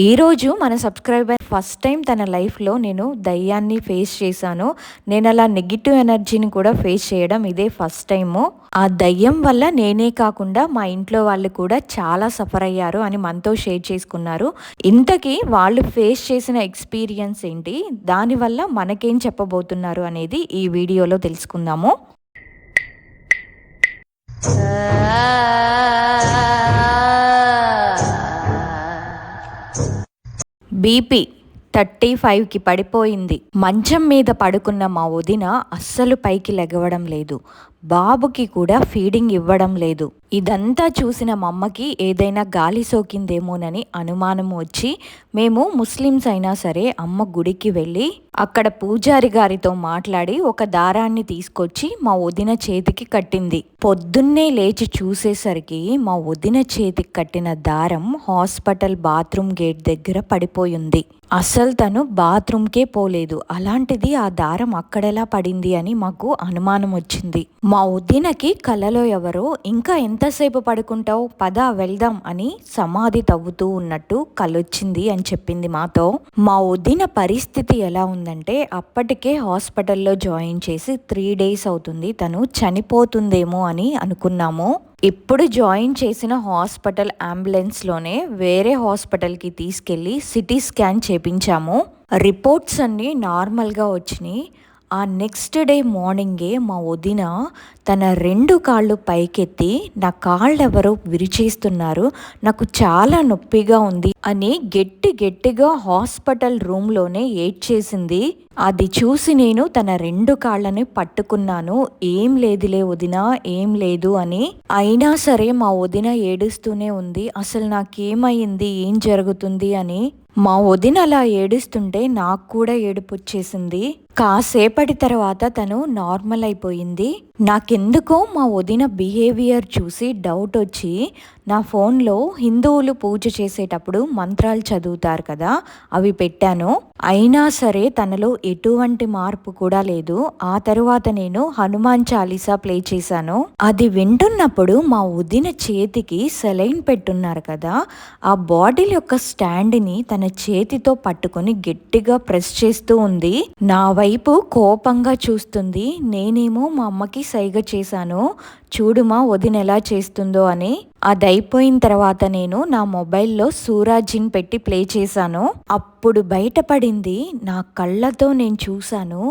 ఈరోజు మన subscriber first time తన లైఫ్లో నేను దయ్యాన్ని ఫేస్ చేశాను. నేను అలా నెగిటివ్ ఎనర్జీని కూడా ఫేస్ చేయడం ఇదే ఫస్ట్ టైము. ఆ దయ్యం వల్ల నేనే కాకుండా మా ఇంట్లో వాళ్ళు కూడా చాలా సఫర్ అయ్యారు అని మనతో షేర్ చేసుకున్నారు. ఇంతకీ వాళ్ళు ఫేస్ చేసిన ఎక్స్పీరియన్స్ ఏంటి? దానివల్ల మనకేం చెప్పబోతున్నారు అనేది ఈ వీడియోలో తెలుసుకుందాము. ബി പി థర్టీ ఫైవ్కి పడిపోయింది. మంచం మీద పడుకున్న మా వదిన అస్సలు పైకి లెగవడం లేదు. బాబుకి కూడా ఫీడింగ్ ఇవ్వడం లేదు. ఇదంతా చూసిన మా అమ్మకి ఏదైనా గాలి సోకిందేమోనని అనుమానం వచ్చి మేము ముస్లిమ్స్ అయినా సరే అమ్మ గుడికి వెళ్ళి అక్కడ పూజారి గారితో మాట్లాడి ఒక దారాన్ని తీసుకొచ్చి మా వదిన చేతికి కట్టింది. పొద్దున్నే లేచి చూసేసరికి మా వదిన చేతికి కట్టిన దారం హాస్పిటల్ బాత్రూమ్ గేట్ దగ్గర పడిపోయింది. అసలు తను బాత్రూమ్కే పోలేదు. అలాంటిది ఆ దారం అక్కడెలా పడింది అని మాకు అనుమానం వచ్చింది. మా ఉద్దీనకి కలలో ఎవరో ఇంకా ఎంతసేపు పడుకుంటావు? పద వెళ్దాం అని సమాధి తవ్వుతూ ఉన్నట్టు కలొచ్చింది అని చెప్పింది మాతో. మా వదిన పరిస్థితి ఎలా ఉందంటే అప్పటికే హాస్పిటల్లో జాయిన్ చేసి త్రీ డేస్ అవుతుంది. తను చనిపోతుందేమో అని అనుకున్నాము. ఇప్పుడు జాయిన్ చేసిన హాస్పిటల్ అంబులెన్స్లోనే వేరే హాస్పిటల్కి తీసుకెళ్ళి సిటీ స్కాన్ చేపించాము. రిపోర్ట్స్ అన్నీ నార్మల్గా వచ్చినాయి. ఆ నెక్స్ట్ డే మార్నింగే మా వదిన తన రెండు కాళ్ళు పైకెత్తి నా కాళ్ళు ఎవరో విరిచేస్తున్నారు నాకు చాలా నొప్పిగా ఉంది అని గట్టి గట్టిగా హాస్పిటల్ రూమ్లోనే ఏడ్చేసింది. అది చూసి నేను తన రెండు కాళ్ళని పట్టుకున్నాను. ఏం లేదులే వదిన ఏం లేదు అని. అయినా సరే మా వదిన ఏడుస్తూనే ఉంది. అసలు నాకేమైంది? ఏం జరుగుతుంది? అని. మా వదిన అలా ఏడుస్తుంటే నాకు కూడా ఏడుపు వచ్చేసింది కాసేపటి తర్వాత తను నార్మల్ అయిపోయింది. నాకెందుకో మా వదిన బిహేవియర్ చూసి డౌట్ వచ్చి నా ఫోన్లో హిందువులు పూజ చేసేటప్పుడు మంత్రాలు చదువుతారు కదా అవి పెట్టాను. అయినా సరే తనలో ఎటువంటి మార్పు కూడా లేదు. ఆ తరువాత నేను హనుమాన్ చాలీసా ప్లే చేశాను. అది వింటున్నప్పుడు మా వదిన చేతికి సెలైన్ పెట్టున్నారు కదా ఆ బాటిల్ యొక్క స్టాండ్ని తన చేతితో పట్టుకొని గట్టిగా ప్రెస్ చేస్తూ ఉంది. నా వైపు కోపంగా చూస్తుంది నేనేమో మా అమ్మకి సైగ చేశాను చూడుమా వదిన ఎలా చేస్తుందో అని. అది అయిపోయిన తర్వాత నేను నా మొబైల్లో సూరాజిన్ పెట్టి ప్లే చేశాను. అప్పుడు బయటపడింది నా కళ్ళతో నేను చూశాను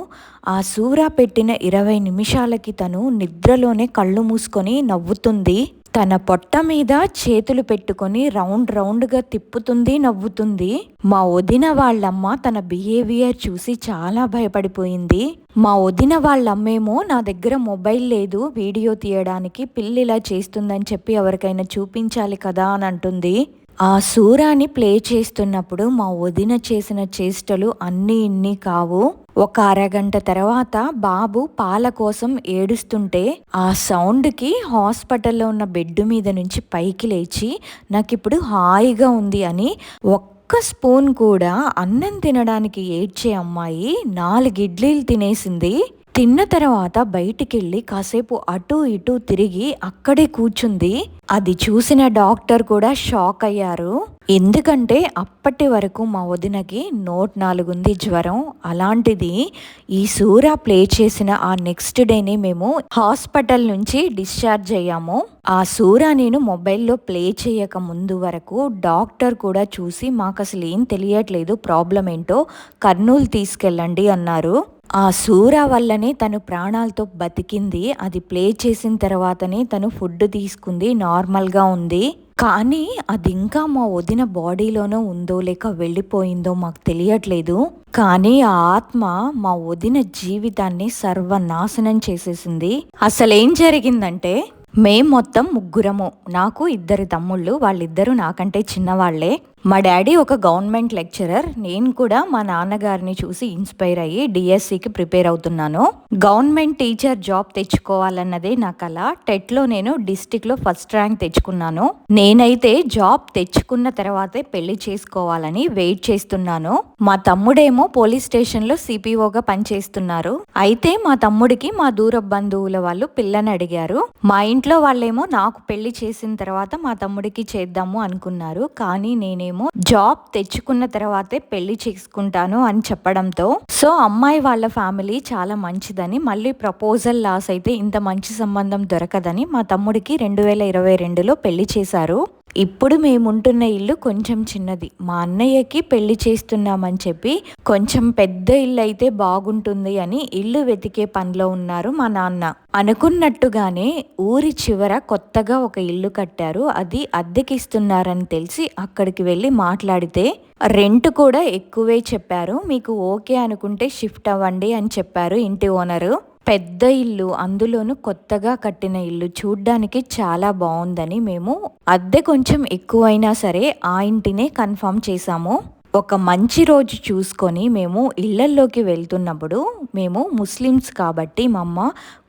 ఆ సూరా పెట్టిన ఇరవై నిమిషాలకి తను నిద్రలోనే కళ్ళు మూసుకొని నవ్వుతుంది. తన పొట్ట మీద చేతులు పెట్టుకొని రౌండ్ రౌండ్గా తిప్పుతుంది నవ్వుతుంది. మా వదిన వాళ్ళమ్మ తన బిహేవియర్ చూసి చాలా భయపడిపోయింది. మా వదిన వాళ్ళమ్మేమో నా దగ్గర మొబైల్ లేదు వీడియో తీయడానికి పిల్లి ఇలా చేస్తుందని చెప్పి ఎవరికైనా చూపించాలి కదా అని అంటుంది. ఆ సూరాని ప్లే చేస్తున్నప్పుడు మా వదిన చేసిన చేష్టలు అన్నీ ఇన్ని కావు. ఒక అరగంట తర్వాత బాబు పాల కోసం ఏడుస్తుంటే ఆ సౌండ్కి హాస్పిటల్లో ఉన్న బెడ్ మీద నుంచి పైకి లేచి నాకు ఇప్పుడు హాయిగా ఉంది అని ఒక్క స్పూన్ కూడా అన్నం తినడానికి ఏడ్చే అమ్మాయి నాలుగు ఇడ్లీలు తినేసింది. తిన్న తర్వాత బయటికెళ్ళి కాసేపు అటు ఇటు తిరిగి అక్కడే కూర్చుంది. అది చూసిన డాక్టర్ కూడా షాక్ అయ్యారు. ఎందుకంటే అప్పటి వరకు మా వదినకి నోట్ నాలుగుంది జ్వరం. అలాంటిది ఈ సూరా ప్లే చేసిన ఆ నెక్స్ట్ డేనే మేము హాస్పిటల్ నుంచి డిశ్చార్జ్ అయ్యాము. ఆ సూరా నేను మొబైల్లో ప్లే చేయక ముందు వరకు డాక్టర్ కూడా చూసి మాకు అసలు ఏం తెలియట్లేదు ప్రాబ్లం ఏంటో కర్నూలు తీసుకెళ్ళండి అన్నారు. ఆ సూర వల్లనే తను ప్రాణాలతో బతికింది. అది ప్లే చేసిన తర్వాతనే తను ఫుడ్ తీసుకుంది. నార్మల్గా ఉంది. కానీ అది ఇంకా మా వదిన బాడీలోనో ఉందో లేక వెళ్ళిపోయిందో మాకు తెలియట్లేదు. కానీ ఆ ఆత్మ మా వదిన జీవితాన్ని సర్వనాశనం చేసేసింది. అసలేం జరిగిందంటే మేం మొత్తం ముగ్గురము నాకు ఇద్దరు తమ్ముళ్ళు వాళ్ళిద్దరూ నాకంటే చిన్నవాళ్ళే. మా డాడీ ఒక గవర్నమెంట్ లెక్చరర్. నేను కూడా మా నాన్నగారిని చూసి ఇన్స్పైర్ అయ్యి డిఎస్సికి ప్రిపేర్ అవుతున్నాను. గవర్నమెంట్ టీచర్ జాబ్ తెచ్చుకోవాలన్నదే నా కళ టెట్లో నేను డిస్టిక్లో ఫస్ట్ ర్యాంక్ తెచ్చుకున్నాను. నేనైతే జాబ్ తెచ్చుకున్న తర్వాతే పెళ్ళి చేసుకోవాలని వెయిట్ చేస్తున్నాను. మా తమ్ముడేమో పోలీస్ స్టేషన్లో సిపిఓగా పనిచేస్తున్నారు. అయితే మా తమ్ముడికి మా దూర బంధువుల వాళ్ళు పిల్లని అడిగారు. మా ఇంట్లో వాళ్ళేమో నాకు పెళ్ళి చేసిన తర్వాత మా తమ్ముడికి చేద్దాము అనుకున్నారు. కానీ నేనే నేనేమో జాబ్ తెచ్చుకున్న తర్వాతే పెళ్ళి చేసుకుంటాను అని చెప్పడంతో సో అమ్మాయి వాళ్ళ ఫ్యామిలీ చాలా మంచిదని మళ్ళీ ప్రపోజల్ లాస్ అయితే ఇంత మంచి సంబంధం దొరకదని మా తమ్ముడికి రెండు వేల ఇరవై రెండులో పెళ్ళి చేశారు. ఇప్పుడు మేముంటున్న ఇల్లు కొంచెం చిన్నది. మా అన్నయ్యకి పెళ్ళి చేస్తున్నామని చెప్పి కొంచెం పెద్ద ఇల్లు అయితే బాగుంటుంది అని ఇల్లు వెతికే పనిలో ఉన్నారు మా నాన్న. అనుకున్నట్టుగానే ఊరి చివర కొత్తగా ఒక ఇల్లు కట్టారు. అది అద్దెకిస్తున్నారని తెలిసి అక్కడికి వెళ్ళి మాట్లాడితే రెంట్ కూడా ఎక్కువే చెప్పారు. మీకు ఓకే అనుకుంటే షిఫ్ట్ అవ్వండి అని చెప్పారు ఇంటి ఓనరు. పెద్ద ఇల్లు అందులోనూ కొత్తగా కట్టిన ఇల్లు చూడ్డానికి చాలా బాగుందని మేము అద్దె కొంచెం ఎక్కువైనా సరే ఆ ఇంటినే కన్ఫర్మ్ చేశాము. ఒక మంచి రోజు చూసుకొని మేము ఇళ్ళల్లోకి వెళ్తున్నప్పుడు మేము ముస్లిమ్స్ కాబట్టి మా అమ్మ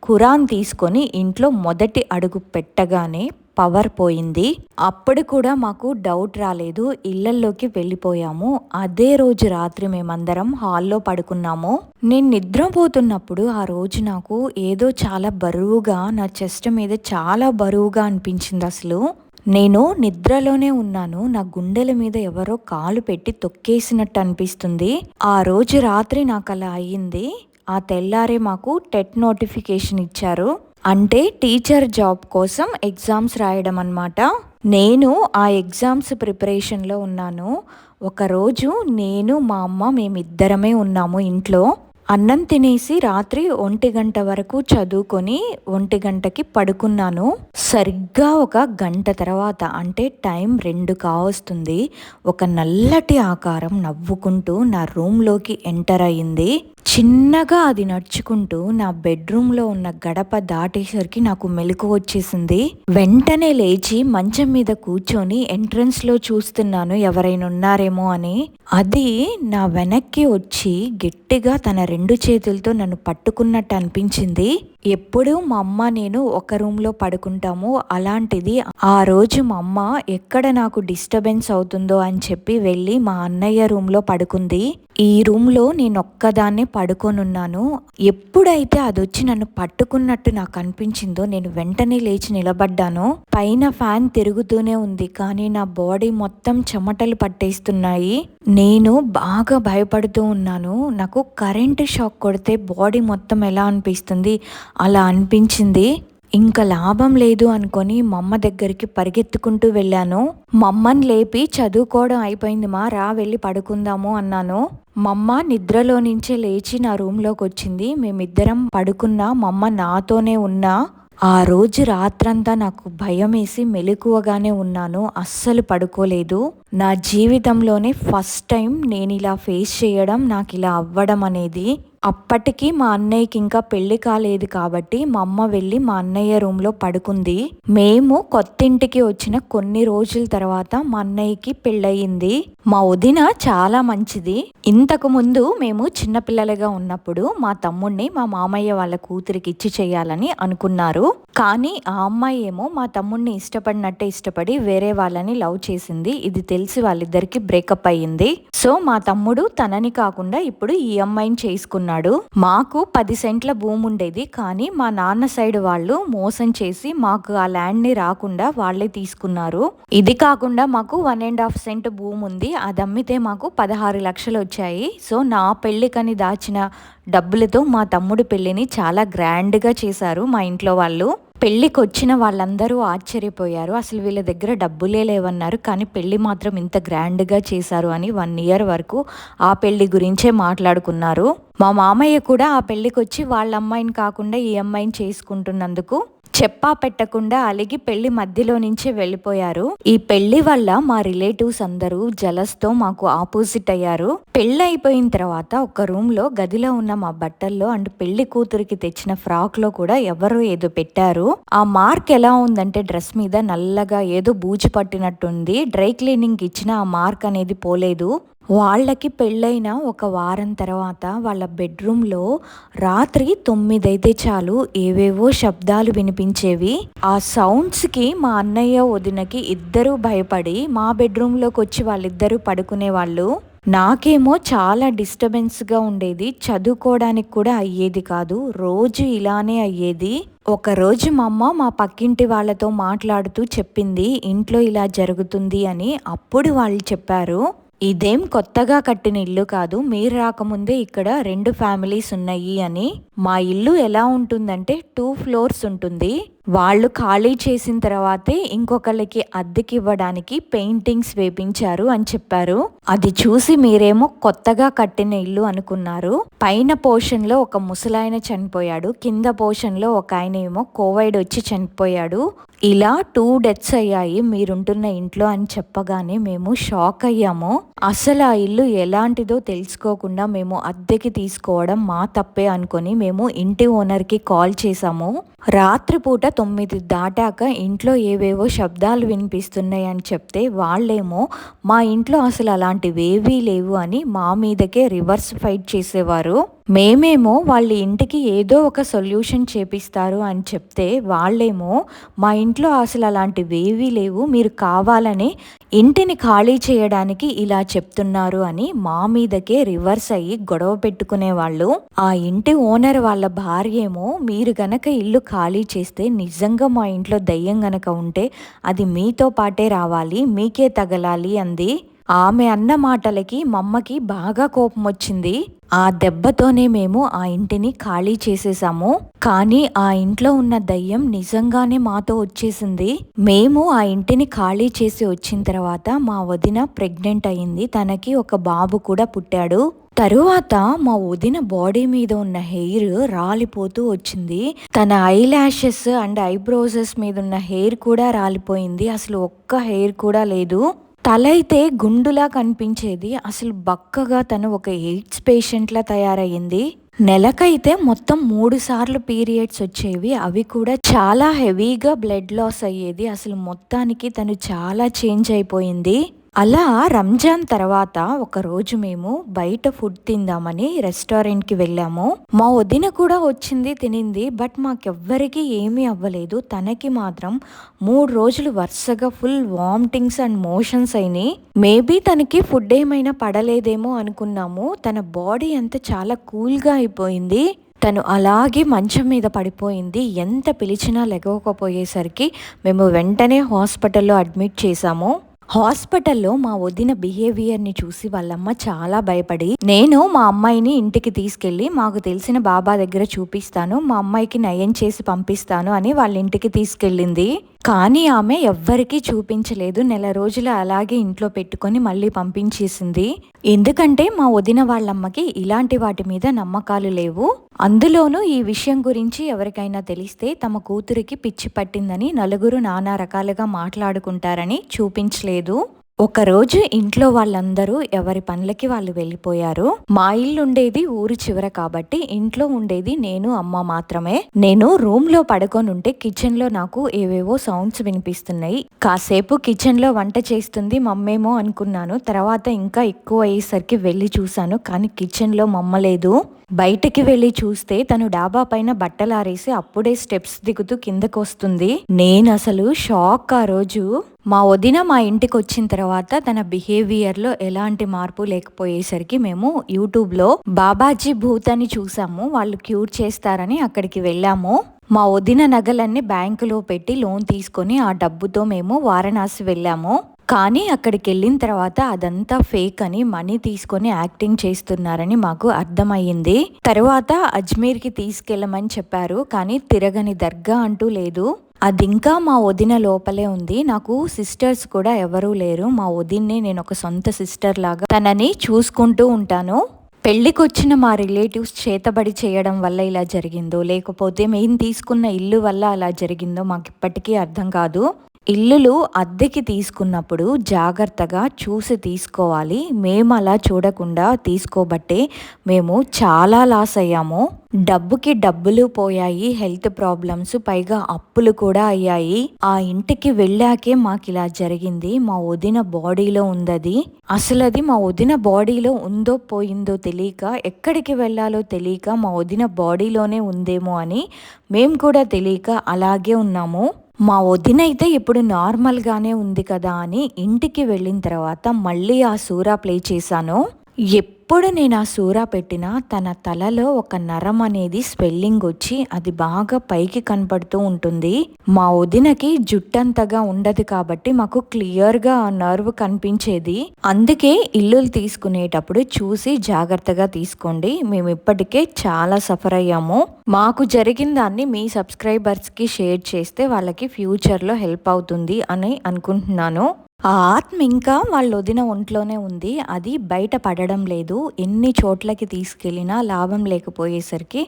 ఖురాన్ తీసుకొని ఇంట్లో మొదటి అడుగు పెట్టగానే పవర్ పోయింది. అప్పుడు కూడా మాకు డౌట్ రాలేదు. ఇళ్ళల్లోకి వెళ్ళిపోయాము. అదే రోజు రాత్రి మేమందరం హాల్లో పడుకున్నాము. నేను నిద్రపోతున్నప్పుడు ఆ రోజు నాకు ఏదో చాలా బరువుగా నా చెస్ట్ మీద చాలా బరువుగా అనిపించింది అసలు. నేను నిద్రలోనే ఉన్నాను. నా గుండెల మీద ఎవరో కాలు పెట్టి తొక్కేసినట్టు అనిపిస్తుంది. ఆ రోజు రాత్రి నాకు అలా అయ్యింది. ఆ తెల్లారే మాకు టెట్ నోటిఫికేషన్ ఇచ్చారు. అంటే టీచర్ జాబ్ కోసం ఎగ్జామ్స్ రాయడం అనమాట నేను ఆ ఎగ్జామ్స్ ప్రిపరేషన్లో ఉన్నాను. ఒకరోజు నేను మా అమ్మ మేమిద్దరమే ఉన్నాము ఇంట్లో. అన్నం తినేసి రాత్రి ఒంటి గంట వరకు చదువుకొని ఒంటి గంటకి పడుకున్నాను. సరిగ్గా ఒక గంట తర్వాత అంటే టైం రెండు కావస్తుంది ఒక నల్లటి ఆకారం నవ్వుకుంటూ నా రూమ్లోకి ఎంటర్ అయ్యింది చిన్నగా అది నడుచుకుంటూ నా బెడ్రూమ్లో ఉన్న గడప దాటేసరికి నాకు మెలకు వచ్చేసింది. వెంటనే లేచి మంచం మీద కూర్చొని ఎంట్రన్స్లో చూస్తున్నాను ఎవరైనా ఉన్నారేమో అని. అది నా వెనక్కి వచ్చి గట్టిగా తన రెండు చేతులతో నన్ను పట్టుకున్నట్టు అనిపించింది. ఎప్పుడు మా అమ్మ నేను ఒక రూమ్లో పడుకుంటాము. అలాంటిది ఆ రోజు మా అమ్మ ఎక్కడ నాకు డిస్టర్బెన్స్ అవుతుందో అని చెప్పి వెళ్ళి మా అన్నయ్య రూమ్లో పడుకుంది. ఈ రూమ్లో నేను ఒక్కదాన్నే పడుకొనున్నాను. ఎప్పుడైతే అది వచ్చి నన్ను పట్టుకున్నట్టు నాకు అనిపించిందో నేను వెంటనే లేచి నిలబడ్డాను. పైన ఫ్యాన్ తిరుగుతూనే ఉంది కానీ నా బాడీ మొత్తం చెమటలు పట్టేస్తున్నాయి. నేను బాగా భయపడుతూ ఉన్నాను. నాకు కరెంటు షాక్ కొడితే బాడీ మొత్తం ఎలా అనిపిస్తుంది? అలా అనిపించింది. ఇంకా లాభం లేదు అనుకొని మమ్మ దగ్గరికి పరిగెత్తుకుంటూ వెళ్ళాను. మమ్మని లేపి చదువుకోవడం అయిపోయింది మా రా వెళ్ళి పడుకుందాము అన్నాను. మమ్మ నిద్రలో నుంచే లేచి నా రూమ్లోకి వచ్చింది. మేమిద్దరం పడుకున్నా మమ్మ నాతోనే ఉన్నా. ఆ రోజు రాత్రంతా నాకు భయం వేసి మెలకువగానే ఉన్నాను. అస్సలు పడుకోలేదు. నా జీవితంలోనే ఫస్ట్ టైం నేను ఇలా ఫేస్ చేయడం నాకు ఇలా అవ్వడం అనేది అప్పటికి మా అన్నయ్యకి ఇంకా పెళ్ళి కాలేదు కాబట్టి మా అమ్మ వెళ్ళి మా అన్నయ్య రూమ్లో పడుకుంది. మేము కొత్తింటికి వచ్చిన కొన్ని రోజుల తర్వాత మా అన్నయ్యకి పెళ్ళయింది. మా వదిన చాలా మంచిది. ఇంతకు ముందు మేము చిన్నపిల్లలుగా ఉన్నప్పుడు మా తమ్ముడిని మా మామయ్య వాళ్ళ కూతురికి ఇచ్చి చేయాలని అనుకున్నారు. కానీ ఆ అమ్మాయి ఏమో మా తమ్ముడిని ఇష్టపడినట్టే ఇష్టపడి వేరే వాళ్ళని లవ్ చేసింది. ఇది తెలిసి వాళ్ళిద్దరికి బ్రేకప్ అయ్యింది. సో మా తమ్ముడు తనని కాకుండా ఇప్పుడు ఈ అమ్మాయిని చేసుకున్నాడు. మాకు పది సెంట్ల భూమి ఉండేది కానీ మా నాన్న సైడ్ వాళ్ళు మోసం చేసి మాకు ఆ ల్యాండ్ని రాకుండా వాళ్ళే తీసుకున్నారు. ఇది కాకుండా మాకు వన్ అండ్ హాఫ్ సెంట్ భూమి ఉంది అది అమ్మితే మాకు పదహారు లక్షలు వచ్చాయి సో నా పెళ్ళికని దాచిన డబ్బులతో మా తమ్ముడి పెళ్ళిని చాలా గ్రాండ్గా చేశారు మా ఇంట్లో వాళ్ళు. పెళ్ళికి వచ్చిన వాళ్ళందరూ ఆశ్చర్యపోయారు. అసలు వీళ్ళ దగ్గర డబ్బులే లేవన్నారు. కానీ పెళ్ళి మాత్రం ఇంత గ్రాండ్గా చేశారు అని వన్ ఇయర్ వరకు ఆ పెళ్ళి గురించే మాట్లాడుకున్నారు. మా మామయ్య కూడా ఆ పెళ్ళికి వచ్చి వాళ్ళ అమ్మాయిని కాకుండా ఈ అమ్మాయిని చేసుకుంటున్నందుకు చెప్పా పెట్టకుండా అలిగి పెళ్ళి మధ్యలో నుంచి వెళ్ళిపోయారు. ఈ పెళ్ళి వల్ల మా రిలేటివ్స్ అందరూ జలస్తో మాకు ఆపోజిట్ అయ్యారు. పెళ్ళి అయిపోయిన తర్వాత ఒక రూమ్లో గదిలో ఉన్న మా బట్టల్లో అండ్ పెళ్ళి కూతురికి తెచ్చిన ఫ్రాక్లో కూడా ఎవరు ఏదో పెట్టారు. ఆ మార్క్ ఎలా ఉందంటే డ్రెస్ మీద నల్లగా ఏదో బూజు పట్టినట్టుంది. డ్రై క్లీనింగ్ ఇచ్చిన ఆ మార్క్ అనేది పోలేదు. వాళ్ళకి పెళ్ళైన ఒక వారం తర్వాత వాళ్ళ బెడ్రూమ్లో రాత్రి తొమ్మిదైతే చాలు ఏవేవో శబ్దాలు వినిపించేవి. ఆ సౌండ్స్కి మా అన్నయ్య వదినకి ఇద్దరూ భయపడి మా బెడ్రూమ్లోకి వచ్చి వాళ్ళిద్దరూ పడుకునే వాళ్ళు నాకేమో చాలా డిస్టర్బెన్స్గా ఉండేది చదువుకోవడానికి కూడా అయ్యేది కాదు రోజు ఇలానే అయ్యేది. ఒకరోజు మా అమ్మ మా పక్కింటి వాళ్ళతో మాట్లాడుతూ చెప్పింది ఇంట్లో ఇలా జరుగుతుంది అని అప్పుడు వాళ్ళు చెప్పారు. ఇదేం కొత్తగా కట్టిన ఇల్లు కాదు. మీరు రాకముందే ఇక్కడ రెండు ఫ్యామిలీస్ ఉన్నాయి అని. మా ఇల్లు ఎలా ఉంటుందంటే టూ ఫ్లోర్స్ ఉంటుంది. వాళ్ళు ఖాళీ చేసిన తర్వాతే ఇంకొకళ్ళకి అద్దెకి ఇవ్వడానికి పెయింటింగ్స్ వేపించారు అని చెప్పారు. అది చూసి మీరేమో కొత్తగా కట్టిన ఇల్లు అనుకున్నారు. పైన పోర్షన్లో ఒక ముసలాయన చనిపోయాడు. కింద పోర్షన్లో ఒక ఆయన ఏమో కోవైడ్ వచ్చి చనిపోయాడు. ఇలా టూ డెత్స్ అయ్యాయి మీరుంటున్న ఇంట్లో అని చెప్పగానే మేము షాక్ అయ్యాము. అసలు ఆ ఇల్లు ఎలాంటిదో తెలుసుకోకుండా మేము అద్దెకి తీసుకోవడం మా తప్పే అనుకొని మేము ఇంటి ఓనర్కి కాల్ చేసాము రాత్రిపూట తొమ్మిది దాటాక ఇంట్లో ఏవేవో శబ్దాలు వినిపిస్తున్నాయి అని చెప్తే వాళ్ళేమో మా ఇంట్లో అసలు అలాంటివేవీ లేవు అని మా మీదకే రివర్స్ ఫైట్ చేసేవారు. మేమేమో వాళ్ళ ఇంటికి ఏదో ఒక సొల్యూషన్ చేపిస్తారు అని చెప్తే వాళ్ళేమో మా ఇంట్లో అసలు అలాంటివి ఏవీ లేవు మీరు కావాలని ఇంటిని ఖాళీ చేయడానికి ఇలా చెప్తున్నారు అని మా మీదకే రివర్స్ అయ్యి గొడవ పెట్టుకునేవాళ్ళు ఆ ఇంటి ఓనర్ వాళ్ళ భార్య ఏమో మీరు గనక ఇల్లు ఖాళీ చేస్తే నిజంగా మా ఇంట్లో దయ్యం గనక ఉంటే అది మీతో పాటే రావాలి మీకే తగలాలి అంది. ఆమె అన్న మాటలకి మమ్మకి బాగా కోపం వచ్చింది ఆ దెబ్బతోనే మేము ఆ ఇంటిని ఖాళీ చేసేసాము. కానీ ఆ ఇంట్లో ఉన్న దయ్యం నిజంగానే మాతో వచ్చేసింది. మేము ఆ ఇంటిని ఖాళీ చేసి వచ్చిన తర్వాత మా వదిన ప్రెగ్నెంట్ అయింది. తనకి ఒక బాబు కూడా పుట్టాడు. తరువాత మా వదిన బాడీ మీద ఉన్న హెయిర్ రాలిపోతూ వచ్చింది. తన ఐ ల్యాషెస్ అండ్ ఐబ్రోజెస్ మీద ఉన్న హెయిర్ కూడా రాలిపోయింది. అసలు ఒక్క హెయిర్ కూడా లేదు. తల అయితే గుండులా కనిపించేది. అసలు బక్కగా తను ఒక ఎయిడ్స్ పేషెంట్లా తయారయ్యింది. నెలకైతే మొత్తం మూడు సార్లు పీరియడ్స్ వచ్చేవి. అవి కూడా చాలా హెవీగా బ్లడ్ లాస్ అయ్యేది. అసలు మొత్తానికి తను చాలా చేంజ్ అయిపోయింది. అలా రంజాన్ తర్వాత ఒకరోజు మేము బయట ఫుడ్ తిందామని రెస్టారెంట్కి వెళ్ళాము. మా వదిన కూడా వచ్చింది తినింది బట్ మాకెవ్వరికి ఏమీ అవ్వలేదు. తనకి మాత్రం మూడు రోజులు వరుసగా ఫుల్ వామిటింగ్స్ అండ్ మోషన్స్ అయినాయి. మేబీ తనకి ఫుడ్ ఏమైనా పడలేదేమో అనుకున్నాము. తన బాడీ అంతా చాలా కూల్గా అయిపోయింది. తను అలాగే మంచం మీద పడిపోయింది. ఎంత పిలిచినా లెగవకపోయేసరికి మేము వెంటనే హాస్పిటల్లో అడ్మిట్ చేశాము. హాస్పిటల్లో మా వదిన బిహేవియర్ని చూసి వాళ్ళమ్మ చాలా భయపడి నేను మా అమ్మాయిని ఇంటికి తీసుకెళ్ళి మాకు తెలిసిన బాబా దగ్గర చూపిస్తాను మా అమ్మాయికి నయం చేసి పంపిస్తాను అని వాళ్ళ ఇంటికి తీసుకెళ్ళింది. కానీ ఆమె ఎవ్వరికీ చూపించలేదు. నెల రోజులు అలాగే ఇంట్లో పెట్టుకొని మళ్ళీ పంపించేసింది. ఎందుకంటే మా వదిన వాళ్ళమ్మకి ఇలాంటి వాటి మీద నమ్మకాలు లేవు. అందులోనూ ఈ విషయం గురించి ఎవరికైనా తెలిస్తే తమ కూతురికి పిచ్చి పట్టిందని నలుగురు నానా రకాలుగా మాట్లాడుకుంటారని చూపించలేదు. ఒకరోజు ఇంట్లో వాళ్ళందరూ ఎవరి పనులకి వాళ్ళు వెళ్ళిపోయారు మా ఇల్లు ఉండేది ఊరు చివర కాబట్టి ఇంట్లో ఉండేది నేను అమ్మ మాత్రమే. నేను రూమ్లో పడుకొని ఉంటే కిచెన్లో నాకు ఏవేవో సౌండ్స్ వినిపిస్తున్నాయి. కాసేపు కిచెన్లో వంట చేస్తుంది మమ్మేమో అనుకున్నాను. తర్వాత ఇంకా ఎక్కువ అయ్యేసరికి వెళ్ళి చూశాను కానీ కిచెన్లో మమ్మ లేదు బయటకి వెళ్ళి చూస్తే తను డాబా పైన బట్టలు ఆరేసి అప్పుడే స్టెప్స్ దిగుతూ కిందకు వస్తుంది నేను అసలు షాక్ ఆ రోజు. మా వదిన మా ఇంటికి వచ్చిన తర్వాత తన బిహేవియర్లో ఎలాంటి మార్పు లేకపోయేసరికి మేము యూట్యూబ్లో బాబాజీ భూత్ అని చూసాము. వాళ్ళు క్యూర్ చేస్తారని అక్కడికి వెళ్ళాము. మా వదిన నగలన్నీ బ్యాంకులో పెట్టి లోన్ తీసుకొని ఆ డబ్బుతో మేము వారణాసి వెళ్ళాము. కానీ అక్కడికి వెళ్ళిన తర్వాత అదంతా ఫేక్ అని మనీ తీసుకొని యాక్టింగ్ చేస్తున్నారని మాకు అర్థమయ్యింది. తర్వాత అజ్మీర్కి తీసుకెళ్ళమని చెప్పారు. కానీ తిరగని దర్గా అంటూ లేదు. అది ఇంకా మా వదిన లోపలే ఉంది. నాకు సిస్టర్స్ కూడా ఎవరూ లేరు. మా వదిన్నే నేను ఒక సొంత సిస్టర్ లాగా తనని చూసుకుంటూ ఉంటాను. పెళ్ళికొచ్చిన మా రిలేటివ్స్ చేతబడి చేయడం వల్ల ఇలా జరిగిందో లేకపోతే మేము తీసుకున్న ఇల్లు వల్ల అలా జరిగిందో మాకు ఇప్పటికీ అర్థం కాదు. ఇల్లులు అద్దెకి తీసుకున్నప్పుడు జాగ్రత్తగా చూసి తీసుకోవాలి. మేము అలా చూడకుండా తీసుకోబట్టే మేము చాలా లాస్ అయ్యాము. డబ్బుకి డబ్బులు పోయాయి హెల్త్ ప్రాబ్లమ్స్ పైగా అప్పులు కూడా అయ్యాయి. ఆ ఇంటికి వెళ్ళాకే మాకు ఇలా జరిగింది. మా వదిన బాడీలో ఉందది. అసలు అది మా వదిన బాడీలో ఉందో పోయిందో తెలియక ఎక్కడికి వెళ్ళాలో తెలియక మా వదిన బాడీలోనే ఉందేమో అని మేము కూడా తెలియక అలాగే ఉన్నాము. మా వదిన అయితే ఇప్పుడు నార్మల్గానే ఉంది కదా అని ఇంటికి వెళ్ళిన తర్వాత మళ్ళీ ఆ సూరా ప్లే చేశాను. ఎప్పుడు నేను ఆ సూర పెట్టినా తన తలలో ఒక నరం అనేది స్వెల్లింగ్ వచ్చి అది బాగా పైకి కనపడుతూ ఉంటుంది. మా వదినకి జుట్టంతగా ఉండదు కాబట్టి మాకు క్లియర్గా ఆ నర్వ్ కనిపించేది. అందుకే ఇల్లులు తీసుకునేటప్పుడు చూసి జాగ్రత్తగా తీసుకోండి. మేము ఇప్పటికే చాలా సఫర్ అయ్యాము. మాకు జరిగిన దాన్ని మీ సబ్స్క్రైబర్స్కి షేర్ చేస్తే వాళ్ళకి ఫ్యూచర్లో హెల్ప్ అవుతుంది అని అనుకుంటున్నాను. ఆ ఆత్మ ఇంకా వాళ్ళ వదిన ఒంట్లోనే ఉంది. అది బయట పడడం లేదు. ఎన్ని చోట్లకి తీసుకెళ్ళినా లాభం లేకపోయేసరికి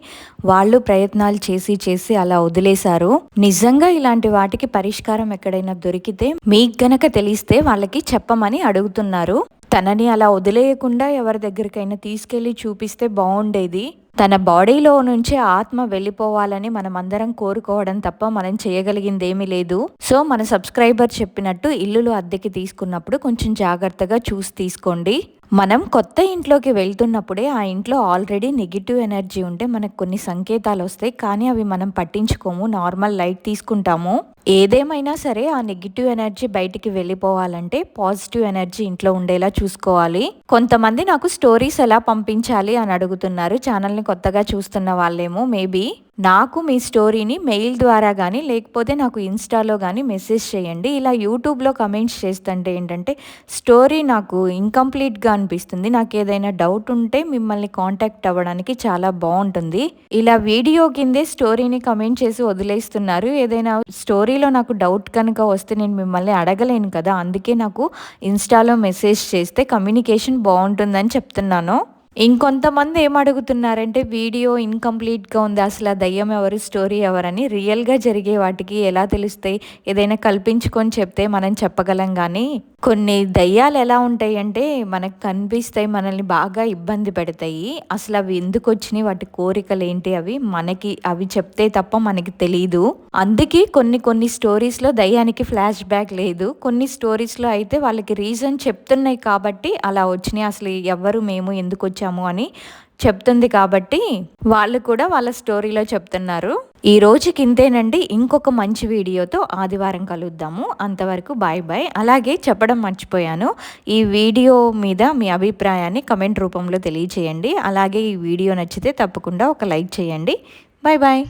వాళ్ళు ప్రయత్నాలు చేసి చేసి అలా వదిలేశారు. నిజంగా ఇలాంటి వాటికి పరిష్కారం ఎక్కడైనా దొరికితే మీకు గనక తెలిస్తే వాళ్ళకి చెప్పమని అడుగుతున్నారు. తనని అలా వదిలేయకుండా ఎవరి దగ్గరికైనా తీసుకెళ్ళి చూపిస్తే బాగుండేది. తన బాడీలో నుంచి ఆత్మ వెళ్ళిపోవాలని మనం అందరం కోరుకోవడం తప్ప మనం చేయగలిగింది ఏమీ లేదు. సో మన సబ్స్క్రైబర్ చెప్పినట్టు ఇల్లులు అద్దెకి తీసుకున్నప్పుడు కొంచెం జాగ్రత్తగా చూసి తీసుకోండి. మనం కొత్త ఇంట్లోకి వెళ్తున్నప్పుడే ఆ ఇంట్లో ఆల్రెడీ నెగిటివ్ ఎనర్జీ ఉంటే మనకు కొన్ని సంకేతాలు వస్తాయి. కానీ అవి మనం పట్టించుకోము. నార్మల్ లైట్ తీసుకుంటాము. ఏదేమైనా సరే ఆ నెగిటివ్ ఎనర్జీ బయటికి వెళ్ళిపోవాలంటే పాజిటివ్ ఎనర్జీ ఇంట్లో ఉండేలా చూసుకోవాలి. కొంతమంది నాకు స్టోరీస్ ఎలా పంపించాలి అని అడుగుతున్నారు. ఛానల్ని కొత్తగా చూస్తున్న వాళ్ళేమో మేబీ. నాకు మీ స్టోరీని మెయిల్ ద్వారా కానీ లేకపోతే నాకు ఇన్స్టాలో కానీ మెసేజ్ చేయండి. ఇలా యూట్యూబ్లో కమెంట్స్ చేస్తుంటే ఏంటంటే స్టోరీ నాకు ఇంకంప్లీట్గా అనిపిస్తుంది. నాకు ఏదైనా డౌట్ ఉంటే మిమ్మల్ని కాంటాక్ట్ అవ్వడానికి చాలా బాగుంటుంది. ఇలా వీడియో కిందే స్టోరీని కమెంట్ చేసి వదిలేస్తున్నారు. ఏదైనా స్టోరీలో నాకు డౌట్ కనుక వస్తే నేను మిమ్మల్ని అడగలేను కదా. అందుకే నాకు ఇన్స్టాలో మెసేజ్ చేస్తే కమ్యూనికేషన్ బాగుంటుందని చెప్తున్నాను. ఇంకొంతమంది ఏమడుగుతున్నారంటే వీడియో ఇన్కంప్లీట్గా ఉంది అసలు ఆ దయ్యం ఎవరు స్టోరీ ఎవరని రియల్గా జరిగే వాటికి ఎలా తెలుస్తాయి ఏదైనా కల్పించుకొని చెప్తే మనం చెప్పగలం కానీ కొన్ని దయ్యాలు ఎలా ఉంటాయి అంటే మనకు కనిపిస్తాయి మనల్ని బాగా ఇబ్బంది పెడతాయి. అసలు అవి ఎందుకు వచ్చినాయి వాటి కోరికలు ఏంటి అవి మనకి అవి చెప్తే తప్ప మనకి తెలియదు అందుకే కొన్ని కొన్ని స్టోరీస్లో దయ్యానికి ఫ్లాష్ బ్యాక్ లేదు. కొన్ని స్టోరీస్లో అయితే వాళ్ళకి రీజన్ చెప్తున్నాయి కాబట్టి అలా వచ్చినాయి. అసలు ఎవరు మేము ఎందుకు వచ్చాము అని చెప్తుంది కాబట్టి వాళ్ళు కూడా వాళ్ళ స్టోరీలో చెప్తున్నారు. ఈ రోజుకి ఇంతేనండి ఇంకొక మంచి వీడియోతో ఆదివారం కలుద్దాము. అంతవరకు బాయ్ బాయ్. అలాగే చెప్పడం మర్చిపోయాను. ఈ వీడియో మీద మీ అభిప్రాయాన్ని కమెంట్ రూపంలో తెలియచేయండి. అలాగే ఈ వీడియో నచ్చితే తప్పకుండా ఒక లైక్ చేయండి. Bye bye.